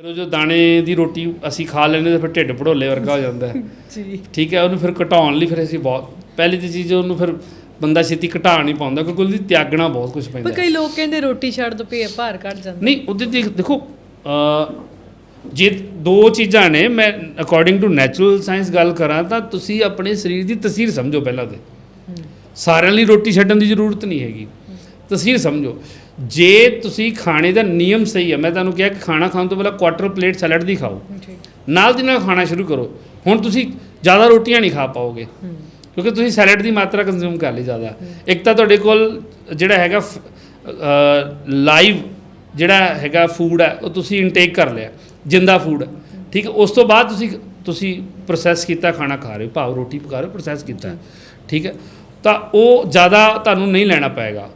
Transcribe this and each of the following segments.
ਫਿਰ ਉਹ ਜੋ ਦਾਣੇ ਦੀ ਰੋਟੀ ਅਸੀਂ ਖਾ ਲੈਂਦੇ ਤਾਂ ਫਿਰ ਢਿੱਡ ਭੜੋਲੇ ਵਰਗਾ ਹੋ ਜਾਂਦਾ ਹੈ। ਜੀ। ਠੀਕ ਹੈ ਉਹਨੂੰ ਫਿਰ ਘਟਾਉਣ ਲਈ ਫਿਰ ਅਸੀਂ ਬਹੁਤ ਪਹਿਲੀ ਤਾਂ ਚੀਜ਼ ਉਹਨੂੰ ਫਿਰ ਬੰਦਾ ਛੇਤੀ ਘਟਾ ਨਹੀਂ ਪਾਉਂਦਾ ਕਿਉਂਕਿ ਉਹਦੀ ਤਿਆਗਣਾ ਬਹੁਤ ਕੁਝ ਪੈਂਦਾ ਪਰ। ਕਈ ਲੋਕ ਕਹਿੰਦੇ ਰੋਟੀ ਛੱਡ ਦੋ ਭੇ ਭਾਰ ਘਟ ਜਾਂਦਾ। ਨਹੀਂ ਉਹਦੇ ਤੇ ਦੇਖੋ ਜੇ ਦੋ ਚੀਜ਼ਾਂ ਨੇ ਮੈਂ ਅਕੋਰਡਿੰਗ ਟੂ ਨੈਚੁਰਲ ਸਾਇੰਸ ਗੱਲ ਕਰਾਂ ਤਾਂ ਤੁਸੀਂ ਆਪਣੇ ਸਰੀਰ ਦੀ ਤਸਵੀਰ ਸਮਝੋ ਪਹਿਲਾਂ ਤੇ। ਸਾਰਿਆਂ ਲਈ ਰੋਟੀ ਛੱਡਣ ਦੀ ਜ਼ਰੂਰਤ ਨਹੀਂ ਹੈਗੀ। ਤਸਵੀਰ ਸਮਝੋ। ਜੇ ਤੁਸੀਂ ਖਾਣੇ ਦਾ ਨਿਯਮ ਸਹੀ ਹੈ ਮੈਂ ਤੁਹਾਨੂੰ ਕਿਹਾ ਕਿ ਖਾਣਾ ਖਾਣ ਤੋਂ ਪਹਿਲਾਂ ਕੁਆਟਰ ਪਲੇਟ ਸੈਲਡ ਦੀ ਖਾਓ। ਨਾਲ ਦੀ ਨਾਲ ਖਾਣਾ ਸ਼ੁਰੂ ਕਰੋ। ਹੁਣ ਤੁਸੀਂ ਜ਼ਿਆਦਾ ਰੋਟੀਆਂ ਨਹੀਂ ਖਾ ਪਾਓਗੇ। ਕਿਉਂਕਿ ਤੁਸੀਂ ਸੈਲਡ ਦੀ ਮਾਤਰਾ ਕੰਜ਼ਿਊਮ ਕਰ ਲਈ ਜ਼ਿਆਦਾ। ਇੱਕ ਤਾਂ ਤੁਹਾਡੇ ਕੋਲ ਜਿਹੜਾ ਹੈਗਾ ਲਾਈਵ ਜਿਹੜਾ ਹੈਗਾ ਫੂਡ ਹੈ ਉਹ ਤੁਸੀਂ ਇਨਟੇਕ ਕਰ ਲਿਆ ਜਿੰਦਾ ਫੂਡ ਠੀਕ ਹੈ ਉਸ ਤੋਂ ਬਾਅਦ ਤੁਸੀਂ ਤੁਸੀਂ ਪ੍ਰੋਸੈਸ ਕੀਤਾ ਖਾਣਾ ਖਾ ਰਹੇ ਹੋ। ਭਾਵ ਰੋਟੀ ਪਕਾ ਰਹੇ ਹੋ ਪ੍ਰੋਸੈਸ ਕੀਤਾ। ਠੀਕ ਹੈ। ਤਾਂ ਉਹ ਜ਼ਿਆਦਾ ਤੁਹਾਨੂੰ ਨਹੀਂ ਲੈਣਾ ਪਏਗਾ।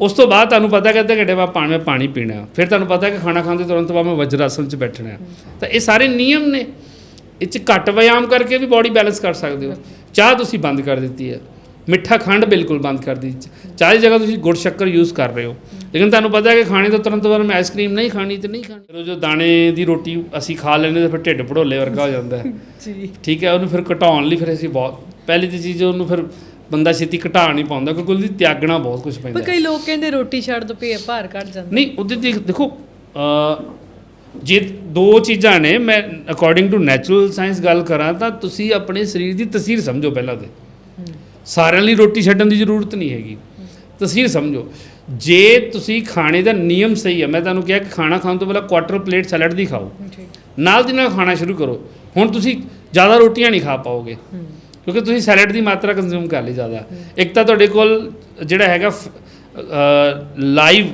ਉਸ ਤੋਂ ਬਾਅਦ ਤੁਹਾਨੂੰ ਪਤਾ ਕਿ ਅੱਧੇ ਘੰਟੇ ਬਾਅਦ ਪਾਣੀ ਮੈਂ ਪਾਣੀ ਪੀਣਾ। ਫਿਰ ਤੁਹਾਨੂੰ ਪਤਾ ਕਿ ਖਾਣਾ ਖਾਣ ਦੇ ਤੁਰੰਤ ਬਾਅਦ ਮੈਂ ਵਜਰ ਆਸਨ 'ਚ ਬੈਠਣਾ। ਹੈ। ਤਾਂ ਇਹ ਸਾਰੇ ਨਿਯਮ ਨੇ। ਇਹ 'ਚ ਘੱਟ ਵਿਆਮ ਕਰਕੇ ਵੀ ਬਾਡੀ ਬੈਲੈਂਸ ਕਰ ਸਕਦੇ ਹੋ। ਚਾਹ ਤੁਸੀਂ ਬੰਦ ਕਰ ਦਿੱਤੀ ਹੈ। ਮਿੱਠਾ ਖੰਡ ਬਿਲਕੁਲ ਬੰਦ ਕਰ ਦਿੱਤੀ ਚਾਹ ਦੀ ਜਗ੍ਹਾ ਤੁਸੀਂ ਗੁੜ ਸ਼ੱਕਰ ਯੂਜ਼ ਕਰ ਰਹੇ ਹੋ। ਲੇਕਿਨ ਤੁਹਾਨੂੰ ਪਤਾ ਹੈ ਕਿ ਖਾਣੇ ਤੋਂ ਤੁਰੰਤ ਬਾਅਦ ਮੈਂ ਆਈਸਕ੍ਰੀਮ ਨਹੀਂ ਖਾਣੀ ਤੇ ਨਹੀਂ ਖਾਣੀ। ਫਿਰ ਜੋ ਦਾਣੇ ਦੀ ਰੋਟੀ ਅਸੀਂ ਖਾ ਲੈਂਦੇ ਤਾਂ ਫਿਰ ਢਿੱਡ ਭੜੋਲੇ ਵਰਗਾ ਹੋ ਜਾਂਦਾ ਹੈ। ਜੀ। ਠੀਕ ਹੈ ਉਹਨੂੰ ਫਿਰ ਘਟਾਉਣ ਲਈ ਫਿਰ ਅਸੀਂ ਬਹੁਤ ਪਹਿਲੀ ਤਾਂ ਚੀਜ਼ ਉਹਨੂੰ ਫਿਰ ਬੰਦਾ ਛੇਤੀ ਘਟਾ ਨਹੀਂ ਪਾਉਂਦਾ ਕਿਉਂਕਿ ਉਹਦੀ ਤਿਆਗਣਾ ਬਹੁਤ ਕੁਝ ਪੈਂਦਾ ਪਰ। ਕਈ ਲੋਕ ਕਹਿੰਦੇ ਰੋਟੀ ਛੱਡ ਦੋ ਭੇ ਭਾਰ ਘਟ ਜਾਂਦਾ। ਨਹੀਂ ਉਹਦੇ ਤੇ ਦੇਖੋ ਜੇ ਦੋ ਚੀਜ਼ਾਂ ਨੇ ਮੈਂ ਅਕੋਰਡਿੰਗ ਟੂ ਨੈਚੁਰਲ ਸਾਇੰਸ ਗੱਲ ਕਰਾਂ ਤਾਂ ਤੁਸੀਂ ਆਪਣੇ ਸਰੀਰ ਦੀ ਤਸਵੀਰ ਸਮਝੋ ਪਹਿਲਾਂ ਤੇ। ਸਾਰਿਆਂ ਲਈ ਰੋਟੀ ਛੱਡਣ ਦੀ ਜ਼ਰੂਰਤ ਨਹੀਂ ਹੈਗੀ। ਤਸਵੀਰ ਸਮਝੋ। ਜੇ ਤੁਸੀਂ ਖਾਣੇ ਦਾ ਨਿਯਮ ਸਹੀ ਹੈ ਮੈਂ ਤੁਹਾਨੂੰ ਕਿਹਾ ਕਿ ਖਾਣਾ ਖਾਣ ਤੋਂ ਪਹਿਲਾਂ ਕੁਆਟਰ ਪਲੇਟ ਸੈਲਡ ਦੀ ਖਾਓ। ਨਾਲ ਦੀ ਨਾਲ ਖਾਣਾ ਸ਼ੁਰੂ ਕਰੋ। ਹੁਣ ਤੁਸੀਂ ਜ਼ਿਆਦਾ ਰੋਟੀਆਂ ਨਹੀਂ ਖਾ ਪਾਓਗੇ। ਕਿਉਂਕਿ ਤੁਸੀਂ ਸੈਲਡ ਦੀ ਮਾਤਰਾ ਕੰਜ਼ਿਊਮ ਕਰ ਲਈ ਜ਼ਿਆਦਾ। ਇੱਕ ਤਾਂ ਤੁਹਾਡੇ ਕੋਲ ਜਿਹੜਾ ਹੈਗਾ ਲਾਈਵ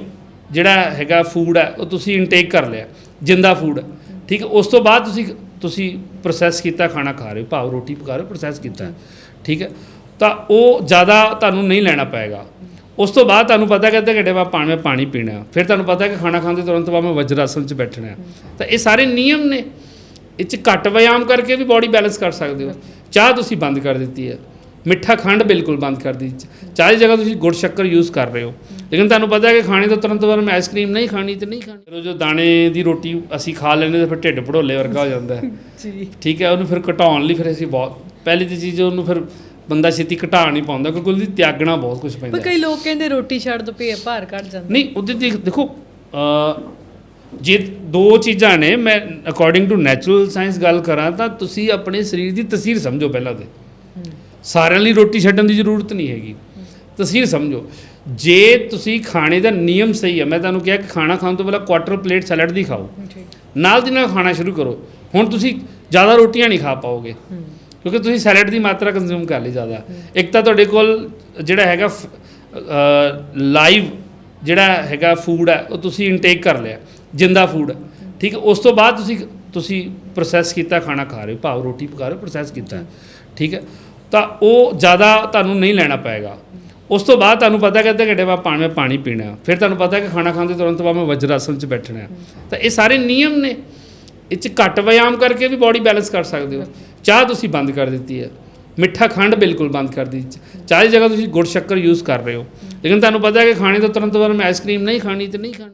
ਜਿਹੜਾ ਹੈਗਾ ਫੂਡ ਹੈ, ਉਹ ਤੁਸੀਂ ਇਨਟੇਕ ਕਰ ਲਿਆ, ਜਿੰਦਾ ਫੂਡ ਠੀਕ ਹੈ, ਉਸ ਤੋਂ ਬਾਅਦ ਤੁਸੀਂ ਤੁਸੀਂ ਪ੍ਰੋਸੈਸ ਕੀਤਾ, ਖਾਣਾ ਖਾ ਰਹੇ ਹੋ, ਭਾਵ ਰੋਟੀ ਪਕਾ ਰਹੇ ਹੋ ਪ੍ਰੋਸੈਸ ਕੀਤਾ। ਠੀਕ ਹੈ, ਤਾਂ ਉਹ ਜ਼ਿਆਦਾ ਤੁਹਾਨੂੰ ਨਹੀਂ ਲੈਣਾ ਪਏਗਾ। ਉਸ ਤੋਂ ਬਾਅਦ ਤੁਹਾਨੂੰ ਪਤਾ ਕਿ ਅੱਧੇ ਘੰਟੇ ਬਾਅਦ ਪਾਣੀ ਮੈਂ ਪਾਣੀ ਪੀਣਾ, ਫਿਰ ਤੁਹਾਨੂੰ ਪਤਾ ਕਿ ਖਾਣਾ ਖਾਣ ਦੇ ਤੁਰੰਤ ਬਾਅਦ ਮੈਂ ਵਜਰ ਆਸਨ 'ਚ ਬੈਠਣਾ। ਤਾਂ ਇਹ ਸਾਰੇ ਨਿਯਮ ਨੇ। ਇਹ 'ਚ ਘੱਟ ਵਿਆਮ ਕਰਕੇ ਵੀ ਬਾਡੀ ਬੈਲੈਂਸ ਕਰ ਸਕਦੇ ਹੋ। ਚਾਹ ਤੁਸੀਂ ਬੰਦ ਕਰ ਦਿੱਤੀ ਹੈ। ਮਿੱਠਾ ਖੰਡ ਬਿਲਕੁਲ ਬੰਦ ਕਰ ਦਿੱਤੀ ਚਾਹ ਦੀ ਜਗ੍ਹਾ ਤੁਸੀਂ ਗੁੜ ਸ਼ੱਕਰ ਯੂਜ਼ ਕਰ ਰਹੇ ਹੋ। ਲੇਕਿਨ ਤੁਹਾਨੂੰ ਪਤਾ ਹੈ ਕਿ ਖਾਣੇ ਤੋਂ ਤੁਰੰਤ ਬਾਅਦ ਮੈਂ ਆਈਸਕ੍ਰੀਮ ਨਹੀਂ ਖਾਣੀ ਤੇ ਨਹੀਂ ਖਾਣੀ। ਜੋ ਦਾਣੇ ਦੀ ਰੋਟੀ ਅਸੀਂ ਖਾ ਲੈਂਦੇ ਤਾਂ ਫਿਰ ਢਿੱਡ ਭੜੋਲੇ ਵਰਗਾ ਹੋ ਜਾਂਦਾ ਹੈ। ਜੀ। ਠੀਕ ਹੈ ਉਹਨੂੰ ਫਿਰ ਘਟਾਉਣ ਲਈ ਫਿਰ ਅਸੀਂ ਬਹੁਤ ਪਹਿਲੀ ਤਾਂ ਚੀਜ਼ ਉਹਨੂੰ ਫਿਰ ਬੰਦਾ ਛੇਤੀ ਘਟਾ ਨਹੀਂ ਪਾਉਂਦਾ ਕਿਉਂਕਿ ਉਹਦੀ ਤਿਆਗਣਾ ਬਹੁਤ ਕੁਝ ਪੈਂਦਾ ਪਰ। ਕਈ ਲੋਕ ਕਹਿੰਦੇ ਰੋਟੀ ਛੱਡ ਦੋ ਭੇ ਭਾਰ ਘਟ ਜਾਂਦਾ। ਨਹੀਂ ਉਹਦੇ ਦੇਖੋ ਜੇ ਦੋ ਚੀਜ਼ਾਂ ਨੇ, ਮੈਂ ਅਕੋਰਡਿੰਗ ਟੂ ਨੈਚੁਰਲ ਸਾਇੰਸ ਗੱਲ ਕਰਾਂ ਤਾਂ ਤੁਸੀਂ ਆਪਣੇ ਸਰੀਰ ਦੀ ਤਸਵੀਰ ਸਮਝੋ ਪਹਿਲਾਂ ਤੇ। ਸਾਰਿਆਂ ਲਈ ਰੋਟੀ ਛੱਡਣ ਦੀ ਜ਼ਰੂਰਤ ਨਹੀਂ ਹੈਗੀ। ਤਸਵੀਰ ਸਮਝੋ। ਜੇ ਤੁਸੀਂ ਖਾਣੇ ਦਾ ਨਿਯਮ ਸਹੀ ਹੈ, ਮੈਂ ਤੁਹਾਨੂੰ ਕਿਹਾ ਕਿ ਖਾਣਾ ਖਾਣ ਤੋਂ ਪਹਿਲਾਂ ਕੁਆਟਰ ਪਲੇਟ ਸੈਲਡ ਦੀ ਖਾਓ। ਨਾਲ ਦੀ ਨਾਲ ਖਾਣਾ ਸ਼ੁਰੂ ਕਰੋ। ਹੁਣ ਤੁਸੀਂ ਜ਼ਿਆਦਾ ਰੋਟੀਆਂ ਨਹੀਂ ਖਾ ਪਾਓਗੇ। ਕਿਉਂਕਿ ਤੁਸੀਂ ਸੈਲਡ ਦੀ ਮਾਤਰਾ ਕੰਜ਼ਿਊਮ ਕਰ ਲਈ ਜ਼ਿਆਦਾ। ਇੱਕ ਤਾਂ ਤੁਹਾਡੇ ਕੋਲ ਜਿਹੜਾ ਹੈਗਾ ਲਾਈਵ ਜਿਹੜਾ ਹੈਗਾ ਫੂਡ ਹੈ, ਉਹ ਤੁਸੀਂ ਇਨਟੇਕ ਕਰ ਲਿਆ। ਜਿੰਦਾ ਫੂਡ ਠੀਕ ਹੈ, ਉਸ ਤੋਂ ਬਾਅਦ ਤੁਸੀਂ ਤੁਸੀਂ ਪ੍ਰੋਸੈਸ ਕੀਤਾ, ਖਾਣਾ ਖਾ ਰਹੇ ਹੋ, ਭਾਵ ਰੋਟੀ ਪਕਾ ਰਹੇ ਹੋ ਪ੍ਰੋਸੈਸ ਕੀਤਾ ਹੈ। ਠੀਕ ਹੈ, ਤਾਂ ਉਹ ਜ਼ਿਆਦਾ ਤੁਹਾਨੂੰ ਨਹੀਂ ਲੈਣਾ ਪਏਗਾ। ਉਸ ਤੋਂ ਬਾਅਦ ਤੁਹਾਨੂੰ ਪਤਾ ਕਿ ਅੱਧੇ ਘੰਟੇ ਬਾਅਦ ਪਾਣੀ ਮੈਂ ਪਾਣੀ ਪੀਣਾ ਹੈ। ਫਿਰ ਤੁਹਾਨੂੰ ਪਤਾ ਕਿ ਖਾਣਾ ਖਾਣ ਦੇ ਤੁਰੰਤ ਬਾਅਦ ਮੈਂ ਵਜਰ ਆਸਨ 'ਚ ਬੈਠਣਾ ਹੈ। ਤਾਂ ਇਹ ਸਾਰੇ ਨਿਯਮ ਨੇ। ਇਹ 'ਚ ਘੱਟ ਵਿਆਮ ਕਰਕੇ ਵੀ ਬਾਡੀ ਬੈਲੈਂਸ ਕਰ ਸਕਦੇ ਹੋ। ਚਾਹ ਤੁਸੀਂ ਬੰਦ ਕਰ ਦਿੱਤੀ ਹੈ। ਮਿੱਠਾ ਖੰਡ ਬਿਲਕੁਲ ਬੰਦ ਕਰ ਦਿੱਤੀ ਚਾਹ ਦੀ ਜਗ੍ਹਾ ਤੁਸੀਂ ਗੁੜ ਸ਼ੱਕਰ ਯੂਜ਼ ਕਰ ਰਹੇ ਹੋ। ਲੇਕਿਨ ਤੁਹਾਨੂੰ ਪਤਾ ਹੈ ਕਿ ਖਾਣੇ ਤੋਂ ਤੁਰੰਤ ਬਾਅਦ ਮੈਂ ਆਈਸਕ੍ਰੀਮ ਨਹੀਂ ਖਾਣੀ ਤੇ ਨਹੀਂ ਖਾਣੀ।